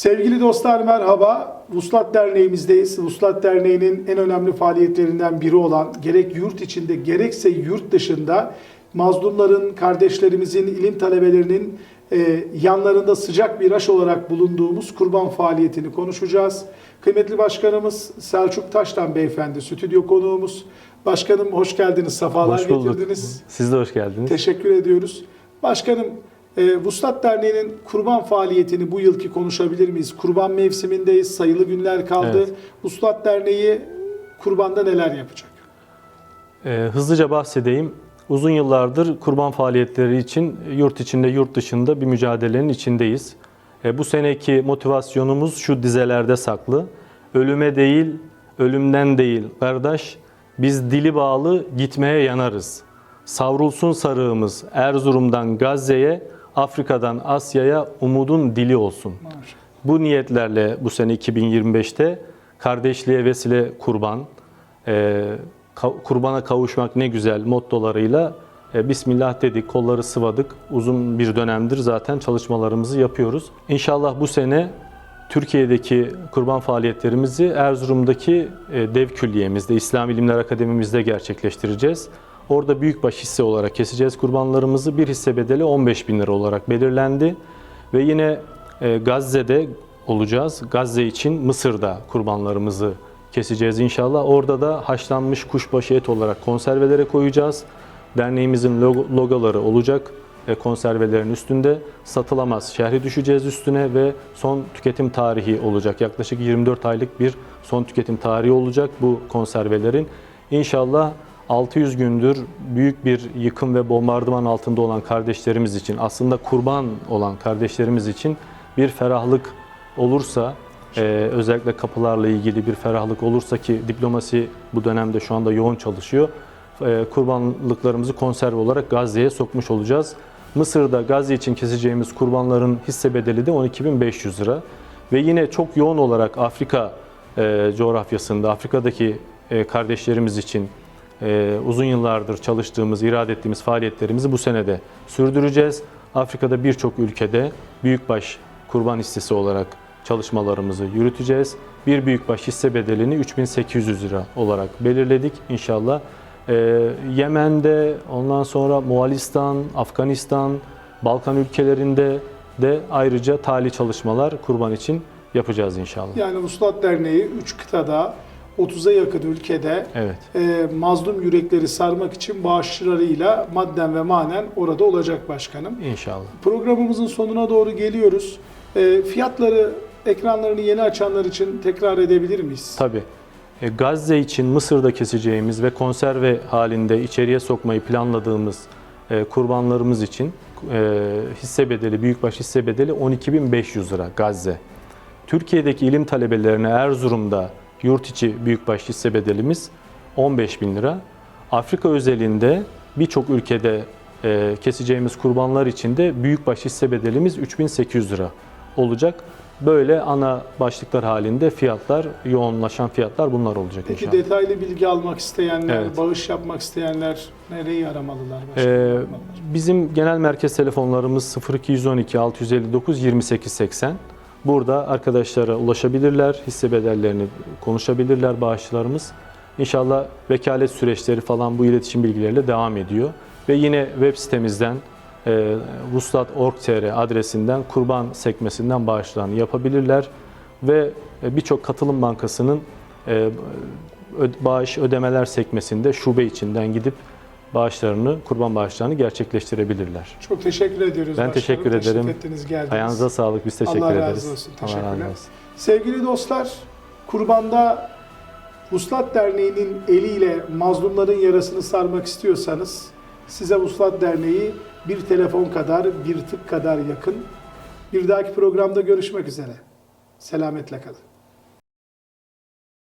Sevgili dostlar merhaba. Vuslat Derneğimizdeyiz. Vuslat Derneği'nin en önemli faaliyetlerinden biri olan gerek yurt içinde gerekse yurt dışında mazlumların, kardeşlerimizin, ilim talebelerinin e, yanlarında sıcak bir aş olarak bulunduğumuz kurban faaliyetini konuşacağız. Kıymetli Başkanımız Selçuk Taştan Beyefendi, stüdyo konuğumuz. Başkanım hoş geldiniz, sefalar Hoş bulduk. getirdiniz. Siz de hoş geldiniz. Teşekkür ediyoruz. Başkanım, e, Vuslat Derneği'nin kurban faaliyetini bu yılki konuşabilir miyiz? Kurban mevsimindeyiz, sayılı günler kaldı. Evet. Vuslat Derneği kurbanda neler yapacak? Ee, hızlıca bahsedeyim. Uzun yıllardır kurban faaliyetleri için yurt içinde, yurt dışında bir mücadelenin içindeyiz. Ee, bu seneki motivasyonumuz şu dizelerde saklı. Ölüme değil, ölümden değil kardeş, biz dili bağlı gitmeye yanarız. Savrulsun sarığımız Erzurum'dan Gazze'ye, Afrika'dan Asya'ya umudun dili olsun. Bu niyetlerle bu sene 2025'te kardeşliğe vesile kurban, e, kurbana kavuşmak ne güzel mottolarıyla e, Bismillah dedik, kolları sıvadık. Uzun bir dönemdir zaten çalışmalarımızı yapıyoruz. İnşallah bu sene Türkiye'deki kurban faaliyetlerimizi Erzurum'daki e, dev külliyemizde, İslam İlimler Akademimizde gerçekleştireceğiz. Orada büyükbaş hisse olarak keseceğiz kurbanlarımızı. Bir hisse bedeli 15 bin lira olarak belirlendi. Ve yine e, Gazze'de olacağız. Gazze için Mısır'da kurbanlarımızı keseceğiz inşallah. Orada da haşlanmış kuşbaşı et olarak konservelere koyacağız. Derneğimizin logo- logoları olacak konservelerin üstünde. Satılamaz şehri düşeceğiz üstüne ve son tüketim tarihi olacak. Yaklaşık 24 aylık bir son tüketim tarihi olacak bu konservelerin. İnşallah 600 gündür büyük bir yıkım ve bombardıman altında olan kardeşlerimiz için, aslında kurban olan kardeşlerimiz için bir ferahlık olursa, e, özellikle kapılarla ilgili bir ferahlık olursa ki diplomasi bu dönemde şu anda yoğun çalışıyor, e, kurbanlıklarımızı konserve olarak Gazze'ye sokmuş olacağız. Mısır'da Gazze için keseceğimiz kurbanların hisse bedeli de 12.500 lira. Ve yine çok yoğun olarak Afrika e, coğrafyasında, Afrika'daki e, kardeşlerimiz için ee, uzun yıllardır çalıştığımız, irade ettiğimiz faaliyetlerimizi bu senede sürdüreceğiz. Afrika'da birçok ülkede büyükbaş kurban hissesi olarak çalışmalarımızı yürüteceğiz. Bir büyükbaş hisse bedelini 3800 lira olarak belirledik inşallah. Ee, Yemen'de, ondan sonra Moğolistan, Afganistan, Balkan ülkelerinde de ayrıca tali çalışmalar kurban için yapacağız inşallah. Yani Vuslat Derneği 3 kıtada 30'a yakın ülkede Evet. e, mazlum yürekleri sarmak için bağışçılarıyla madden ve manen orada olacak başkanım. İnşallah. Programımızın sonuna doğru geliyoruz. E, fiyatları ekranlarını yeni açanlar için tekrar edebilir miyiz? Tabii. E, Gazze için Mısır'da keseceğimiz ve konserve halinde içeriye sokmayı planladığımız e, kurbanlarımız için e, hisse bedeli, büyükbaş hisse bedeli 12.500 lira Gazze. Türkiye'deki ilim talebelerine Erzurum'da yurt içi büyükbaş hisse bedelimiz 15.000 lira. Afrika özelinde birçok ülkede e, keseceğimiz kurbanlar için de büyükbaş hisse bedelimiz 3800 lira olacak. Böyle ana başlıklar halinde fiyatlar, yoğunlaşan fiyatlar bunlar olacak Peki inşallah. detaylı bilgi almak isteyenler, Evet. bağış yapmak isteyenler nereyi aramalılar? Ee, başkanım? bizim genel merkez telefonlarımız 0212 659 2880. Burada arkadaşlara ulaşabilirler, hisse bedellerini konuşabilirler bağışçılarımız. İnşallah vekalet süreçleri falan bu iletişim bilgileriyle devam ediyor. Ve yine web sitemizden e, vuslat.org.tr adresinden kurban sekmesinden bağışlarını yapabilirler. Ve e, birçok katılım bankasının e, bağış ödemeler sekmesinde şube içinden gidip bağışlarını, kurban bağışlarını gerçekleştirebilirler. Çok teşekkür ediyoruz Ben teşekkür ederim. Ettiniz, geldiniz. Ayağınıza sağlık, biz teşekkür Allah razı ederiz. olsun, Allah razı teşekkürler. olsun. Sevgili dostlar, kurbanda Vuslat Derneği'nin eliyle mazlumların yarasını sarmak istiyorsanız size Vuslat Derneği bir telefon kadar, bir tık kadar yakın. Bir dahaki programda görüşmek üzere. Selametle kalın.